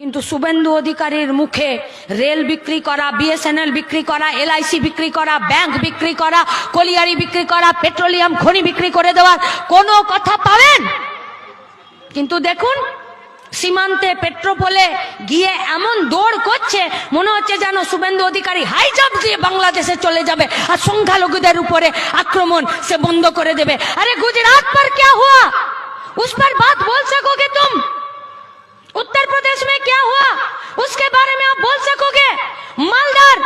কিন্তু শুভেন্দু অধিকারীর মুখে রেল বিক্রি করা, বিএসএনএল বিক্রি করা, এলআইসি বিক্রি করা, ব্যাংক বিক্রি করা, কলিয়ারি বিক্রি করা, পেট্রোলিয়াম, খনি বিক্রি করে দেওয়ার কোনো কথা পাবেন? কিন্তু দেখুন, সীমান্তে পেট্রোপোলে গিয়ে এমন দৌড় করছে, মনে হচ্ছে যেন শুভেন্দু অধিকারী হাইজাব দিয়ে বাংলাদেশে চলে যাবে আর সংখ্যালঘুদের উপরে আক্রমণ সে বন্ধ করে দেবে। আরে গুজরাট পর কে হুয়া? উস পর বাত বলছো কে তুমি उत्तर प्रदेश में क्या हुआ उसके बारे में आप बोल सकोगे মালদার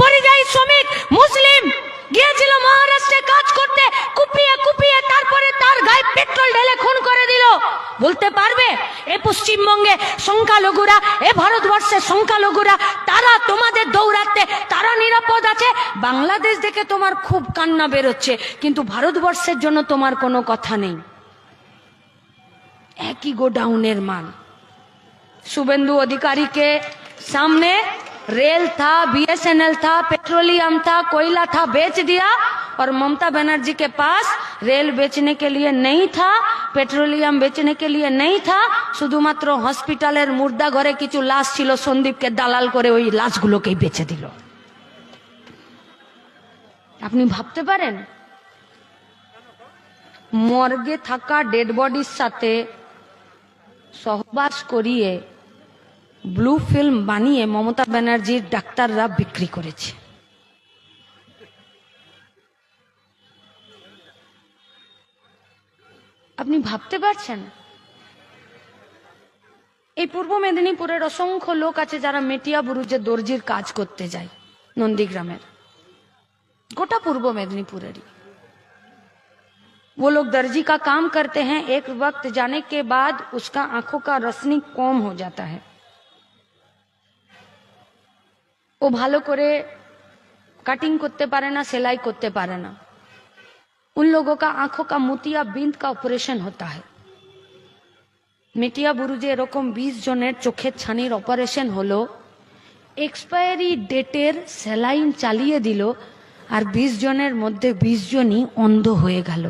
পরিযায়ী শ্রমিক মুসলিম গিয়েছিল মহারাষ্ট্রে কাজ করতে কুপিয়ে কুপিয়ে তারপরে তার গায়ে পেট্রোল ঢেলে খুন করে দিল বলতে পারবে এ পশ্চিমবঙ্গে সংখ্যালঘুরা এ ভারতবর্ষের সংখ্যালঘুরা তারা তোমাদের দৌড়াতে তারা নিরাপদ আছে বাংলাদেশ দেখে তোমার খুব কান্না বেরোচ্ছে কিন্তু ভারতবর্ষের জন্য তোমার কোনো কথা নেই একই গোডাউনের মাল शुभेंदु अधिकारी के सामने रेल था बीएसएनएल था पेट्रोलियम था कोयला था बेच दिया और ममता बनर्जी के पास रेल बेचने के लिए नहीं था पेट्रोलियम बेचने के लिए नहीं था শুধুমাত্র হসপিটালের মুর্দা ঘরে কিছু লাশ ছিল সন্দীপকে দালাল করে ওই লাশগুলোকেই বেচে দিল আপনি ভাবতে পারেন মর্গে থাকা ডেড বডির সাথে সহবাস করিয়ে ব্লু ফিল্ম বানিয়ে মমতা ব্যানার্জির ডাক্তাররা বিক্রি করেছে আপনি ভাবতে পারছেন এই পূর্ব মেদিনীপুরের অসংখ্য লোক আছে যারা মেটিয়া বুরুজে দর্জির কাজ করতে যায় নন্দীগ্রামের গোটা পূর্ব মেদিনীপুরেরই वो लोग दर्जी का काम करते हैं एक वक्त जाने के बाद उसका आंखों का रसनी कम हो जाता है ও ভালো করে কাটিং করতে পারে না সেলাই করতে পারে না उन लोगों का आंखों का मोतिया बिंद का ऑपरेशन होता है মেটিয়া বুরুজে এরকম বিশ জনের চোখের ছানির অপারেশন হলো এক্সপায়ারি ডেটের স্যালাইন চালিয়ে দিল আর বিশ জনের মধ্যে বিশ জনই অন্ধ হয়ে গেল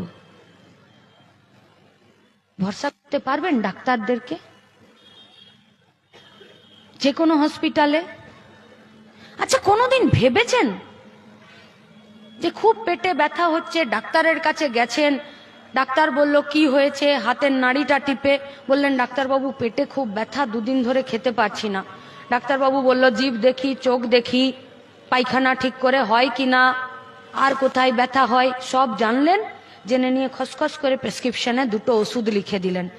ভরসা করতে পারবেন ডাক্তারদেরকে যে কোনো হসপিটালে আচ্ছা কোনোদিন ভেবেছেন যে খুব পেটে ব্যথা হচ্ছে, ডাক্তারের কাছে গেছেন, ডাক্তার বলল, কি হয়েছে? হাতের নাড়িটা টিপে। বললেন, ডাক্তারবাবু, পেটে খুব ব্যথা, দুদিন ধরে খেতে পারছি না। ডাক্তারবাবু বলল জিভ দেখি, চোখ দেখি, পায়খানা ঠিক করে হয় কি না? আর কোথায় ব্যথা হয়? সব জানলেন? জেনে নিয়ে খসখস করে প্রেসক্রিপশনে দুটো ওষুধ লিখে দিলেন।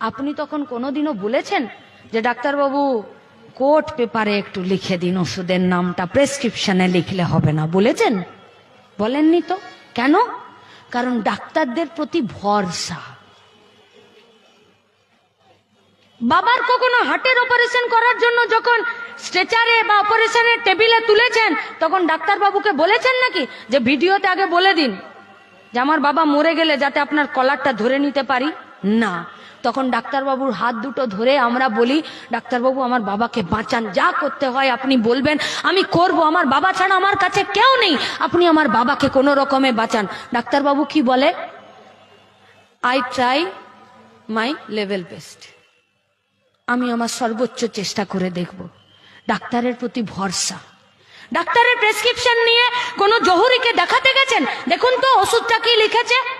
আপনি তখন কোনোদিনও বলেছেন যে, ডাক্তারবাবু কোর্ট পেপারে একটু লিখে দিন, ওষুধের নামটা, প্রেসক্রিপশনে লিখলে হবে না। বলেছেন? বলেননি তো। কেন? কারণ ডাক্তারদের প্রতি ভরসা। বাবার কখনো হার্টের অপারেশন করার জন্য যখন স্ট্রেচারে বা অপারেশনের টেবিলে তুলেছেন, তখন ডাক্তারবাবুকে বলেছেন নাকি? যে ভিডিওতে আগে বলে দিন যে আমার বাবা মরে গেলে যাতে আপনার কলারটা ধরে নিতে পারি? না। তখন ডাক্তারবাবুর হাত দুটো ধরে আমরা বলি, ডাক্তারবাবু, আমার বাবাকে বাঁচান, যা করতে হয় আপনি বলবেন। আমি করব, আমার বাবা ছাড়া আমার কাছে কেউ নেই। আপনি আমার বাবাকে কোনো রকমে বাঁচান। ডাক্তারবাবু কি বলে? I try my level best. আমি আমার সর্বোচ্চ চেষ্টা করে দেখব। ডাক্তারের প্রতি ভরসা। ডাক্তারের প্রেসক্রিপশন নিয়ে কোনো জহুরিকে দেখাতে গেছেন? দেখুন তো, ওষুধটা কি লিখেছে?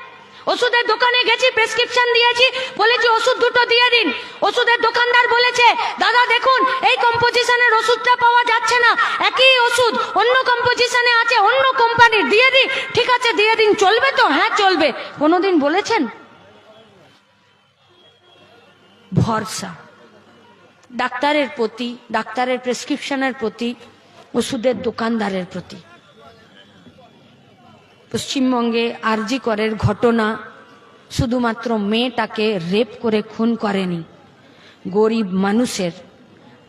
ওষুধের দোকানে গেছি প্রেসক্রিপশন দিয়েছি, বলেছি ওষুধ দুটো দিয়ে দিন। ওষুধের দোকানদার বলেছে, দাদা, দেখুন, এই কম্পোজিশনের ওষুধটা পাওয়া যাচ্ছে না। একই ওষুধ অন্য কম্পোজিশনে আছে, অন্য কোম্পানির দিয়ে দিন, ঠিক আছে, দিয়ে দিন। চলবে তো? হ্যাঁ চলবে। কোনোদিন বলেছেন? ভরসা। ডাক্তারের প্রতি, ডাক্তারের প্রেসক্রিপশনের প্রতি, ওষুধের দোকানদারের প্রতি। পশ্চিমবঙ্গে আরজি করের ঘটনা শুধুমাত্র মেয়েটাকে রেপ করে খুন করেনি। গরিব মানুষের,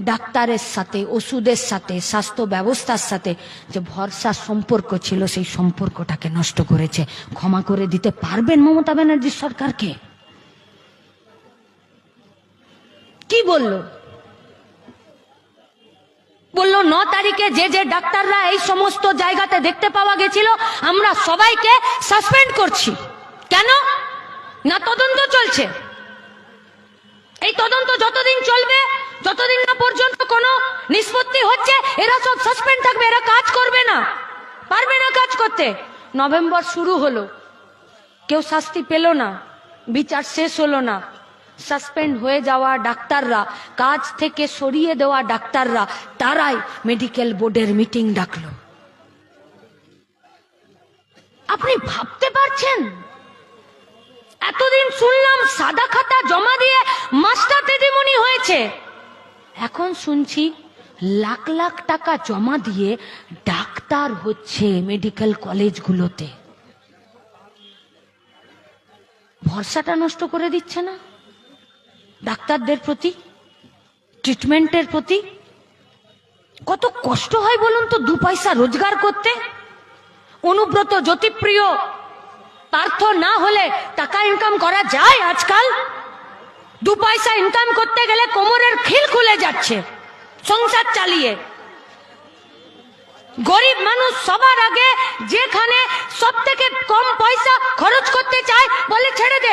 ডাক্তারের সাথে, ওষুধের সাথে, স্বাস্থ্য ব্যবস্থার সাথে যে ভরসা সম্পর্ক ছিল, সেই সম্পর্কটাকে নষ্ট করেছে। ক্ষমা করে দিতে পারবেন মমতা ব্যানার্জি সরকারকে? কি বলল? বলল, ন তারিখে যে যে ডাক্তাররা এই সমস্ত জায়গাতে দেখতে পাওয়া গেছিল, আমরা সবাইকে সাসপেন্ড করছি। কেন? না তদন্ত চলছে। এই তদন্ত যতদিন চলবে, যতদিন না পর্যন্ত কোনো নিষ্পত্তি হচ্ছে, এরা সব সাসপেন্ড থাকবে, এরা কাজ করবে না। পারবে না কাজ করতে। নভেম্বর শুরু হলো। কেউ শাস্তি পেল না। বিচার শেষ হলো না। সাসপেন্ড হয়ে যাওয়া ডাক্তাররা, কাজ থেকে সরিয়ে দেওয়া ডাক্তাররা, তারাই মেডিকেল বোর্ডের মিটিং ডাকলো। আপনি ভাবতে পারছেন? এতদিন শুনলাম সাদা খাতা জমা দিয়ে মাস্টার দিদিমণি হয়েছে। এখন শুনছি লাখ লাখ টাকা জমা দিয়ে ডাক্তার হচ্ছে মেডিকেল কলেজগুলোতে ভরসাটা নষ্ট করে দিচ্ছে না? ডাক্তারদের প্রতি ট্রিটমেন্টের প্রতি কত কষ্ট হয় বলুন তো, দু পয়সা রোজগার করতে। অনুব্রত জ্যোতিপ্রিয়, পার্থ না হলে টাকা ইনকাম করা যায় আজকাল? দু পয়সা ইনকাম করতে গেলে কোমরের খিল খুলে যাচ্ছে, সংসার চালিয়ে। গরিব মানুষ সবার আগে যেখানে সব থেকে কম পয়সা খরচ করতে চায় বলে ছেড়ে দে